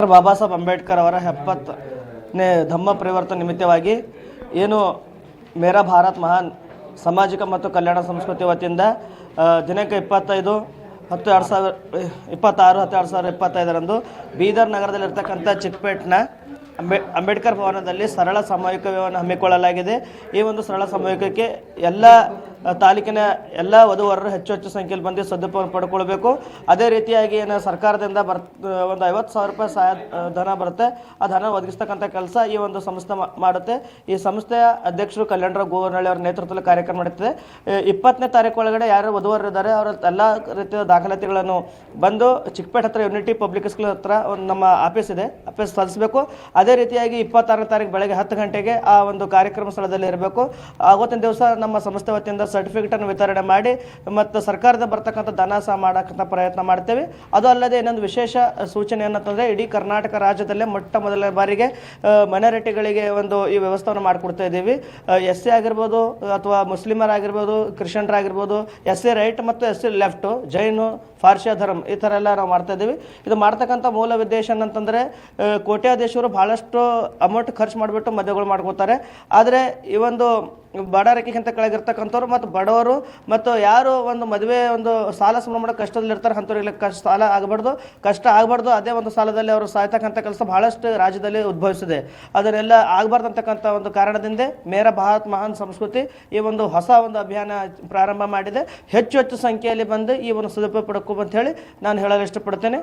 ಬಾಬಾ ಸಾಹೇಬ್ ಅಂಬೇಡ್ಕರ್ ಅವರ ಎಪ್ಪತ್ತನೇ ಧಮ್ಮ ಪರಿವರ್ತನೆ ನಿಮಿತ್ತವಾಗಿ ಏನು ಮೇರಾ ಭಾರತ್ ಮಹಾನ್ ಸಾಮಾಜಿಕ ಮತ್ತು ಕಲ್ಯಾಣ ಸಂಸ್ಕೃತಿ ವತಿಯಿಂದ ದಿನಕ್ಕೆ ದಿನಾಂಕ ಇಪ್ಪತ್ತೈದು ಹತ್ತು ಎರಡು ಸಾವಿರ, ಇಪ್ಪತ್ತಾರು ಹತ್ತು ಎರಡು ಸಾವಿರದ ಇಪ್ಪತ್ತೈದರಂದು ಬೀದರ್ ನಗರದಲ್ಲಿರ್ತಕ್ಕಂಥ ಚಿಕ್ಕಪೇಟ್ನ ಅಂಬೆ ಅಂಬೇಡ್ಕರ್ ಭವನದಲ್ಲಿ ಸರಳ ಸಾಮೂಹಿಕವನ್ನು ಹಮ್ಮಿಕೊಳ್ಳಲಾಗಿದೆ. ಈ ಒಂದು ಸರಳ ಸಾಮೂಹಿಕಕ್ಕೆ ಎಲ್ಲ ತಾಲೂಕಿನ ಎಲ್ಲ ವಧುವರರು ಹೆಚ್ಚು ಹೆಚ್ಚು ಸಂಖ್ಯೆಯಲ್ಲಿ ಬಂದು ಸದುಪಯೋಗ ಪಡ್ಕೊಳ್ಬೇಕು. ಅದೇ ರೀತಿಯಾಗಿ ಏನು ಸರ್ಕಾರದಿಂದ ಬರ್ ಒಂದು ಐವತ್ತು ಸಾವಿರ ರೂಪಾಯಿ ಸಹಾಯ ಧನ ಬರುತ್ತೆ. ಆ ಧನ ಒದಗಿಸ್ತಕ್ಕಂಥ ಕೆಲಸ ಈ ಒಂದು ಸಂಸ್ಥೆ ಮಾಡುತ್ತೆ. ಈ ಸಂಸ್ಥೆಯ ಅಧ್ಯಕ್ಷರು ಕಲ್ಯಾಣರಾವ್ ಗೋವರ್ನಳ್ಳಿ ಅವರ ನೇತೃತ್ವದಲ್ಲಿ ಕಾರ್ಯಕ್ರಮ ಮಾಡುತ್ತದೆ ಇಪ್ಪತ್ತನೇ ತಾರೀಕು ಒಳಗಡೆ ಯಾರು ವಧುವರರು ಇದ್ದಾರೆ, ಅವರ ಎಲ್ಲ ರೀತಿಯ ದಾಖಲಾತಿಗಳನ್ನು ಬಂದು ಚಿಕ್ಕಪೇಟೆ ಹತ್ರ ಯೂನಿಟಿ ಪಬ್ಲಿಕ್ ಸ್ಕೂಲ್ ಹತ್ರ ಒಂದು ನಮ್ಮ ಆಫೀಸ್ ಇದೆ. ಆಫೀಸ್ ಸಲ್ಲಿಸಬೇಕು. ಅದೇ ರೀತಿಯಾಗಿ ಇಪ್ಪತ್ತಾರನೇ ತಾರೀಕು ಬೆಳಗ್ಗೆ ಹತ್ತು ಗಂಟೆಗೆ ಆ ಒಂದು ಕಾರ್ಯಕ್ರಮ ಸ್ಥಳದಲ್ಲಿ ಇರಬೇಕು. ಆವತ್ತಿನ ದಿವಸ ನಮ್ಮ ಸಂಸ್ಥೆ ವತಿಯಿಂದ ಸರ್ಟಿಫಿಕೇಟನ್ನು ವಿತರಣೆ ಮಾಡಿ ಮತ್ತು ಸರ್ಕಾರದ ಬರ್ತಕ್ಕಂಥ ಧನ ಸಹ ಮಾಡಕ್ಕಂಥ ಪ್ರಯತ್ನ ಮಾಡ್ತೇವೆ. ಅದು ಅಲ್ಲದೆ ಇನ್ನೊಂದು ವಿಶೇಷ ಸೂಚನೆ ಏನಂತಂದರೆ ಇಡೀ ಕರ್ನಾಟಕ ರಾಜ್ಯದಲ್ಲೇ ಮೊಟ್ಟ ಮೊದಲ ಬಾರಿಗೆ ಮೈನಾರಿಟಿಗಳಿಗೆ ಒಂದು ಈ ವ್ಯವಸ್ಥೆಯನ್ನು ಮಾಡಿಕೊಡ್ತಾ ಇದ್ದೀವಿ. ಎಸ್ ಸಿ ಆಗಿರ್ಬೋದು ಅಥವಾ ಮುಸ್ಲಿಮರಾಗಿರ್ಬೋದು, ಕ್ರಿಶ್ಚಿಯನ್ರಾಗಿರ್ಬೋದು, ಎಸ್ ಸಿ ರೈಟ್ ಮತ್ತು ಎಸ್ ಸಿ ಲೆಫ್ಟು, ಜೈನು ಫಾರ್ಸಿಯ ಧರ್ಮ ಈ ಥರ ಎಲ್ಲ ನಾವು ಮಾಡ್ತಾ ಇದ್ದೀವಿ. ಇದು ಮಾಡ್ತಕ್ಕಂಥ ಮೂಲ ಉದ್ದೇಶ ಏನಂತಂದರೆ ಕೋಟ್ಯಾಧೀಶರು ಭಾಳಷ್ಟು ಅಮೌಂಟ್ ಖರ್ಚು ಮಾಡಿಬಿಟ್ಟು ಮದುವೆಗಳು ಮಾಡ್ಕೋತಾರೆ. ಆದರೆ ಈ ಒಂದು ಬಡ ರೇಖೆಗಿಂತ ಕೆಳಗಿರ್ತಕ್ಕಂಥವ್ರು ಮತ್ತು ಬಡವರು ಮತ್ತು ಯಾರು ಒಂದು ಮದುವೆ ಒಂದು ಸಾಲ ಸಂಬಳ ಮಾಡೋ ಕಷ್ಟದಲ್ಲಿರ್ತಾರೆ ಅಂಥವ್ರಿಗೆ ಕಷ್ಟ ಸಾಲ ಆಗಬಾರ್ದು. ಕಷ್ಟ ಆಗಬಾರ್ದು. ಅದೇ ಒಂದು ಸಾಲದಲ್ಲಿ ಅವರು ಸಾಯ್ತಕ್ಕಂಥ ಕೆಲಸ ಬಹಳಷ್ಟು ರಾಜ್ಯದಲ್ಲಿ ಉದ್ಭವಿಸಿದೆ. ಅದನ್ನೆಲ್ಲ ಆಗಬಾರ್ದು ಅಂತಕ್ಕಂಥ ಒಂದು ಕಾರಣದಿಂದ ಮೇರ ಭಾರತ್ ಮಹಾನ್ ಸಂಸ್ಕೃತಿ ಈ ಒಂದು ಹೊಸ ಒಂದು ಅಭಿಯಾನ ಪ್ರಾರಂಭ ಮಾಡಿದೆ. ಹೆಚ್ಚು ಹೆಚ್ಚು ಸಂಖ್ಯೆಯಲ್ಲಿ ಬಂದು ಈ ಒಂದು ಸದುಪಯೋಗ ಪಡ್ಕೋಬಂತ ಹೇಳಿ ನಾನು ಹೇಳಲು ಇಷ್ಟಪಡ್ತೇನೆ.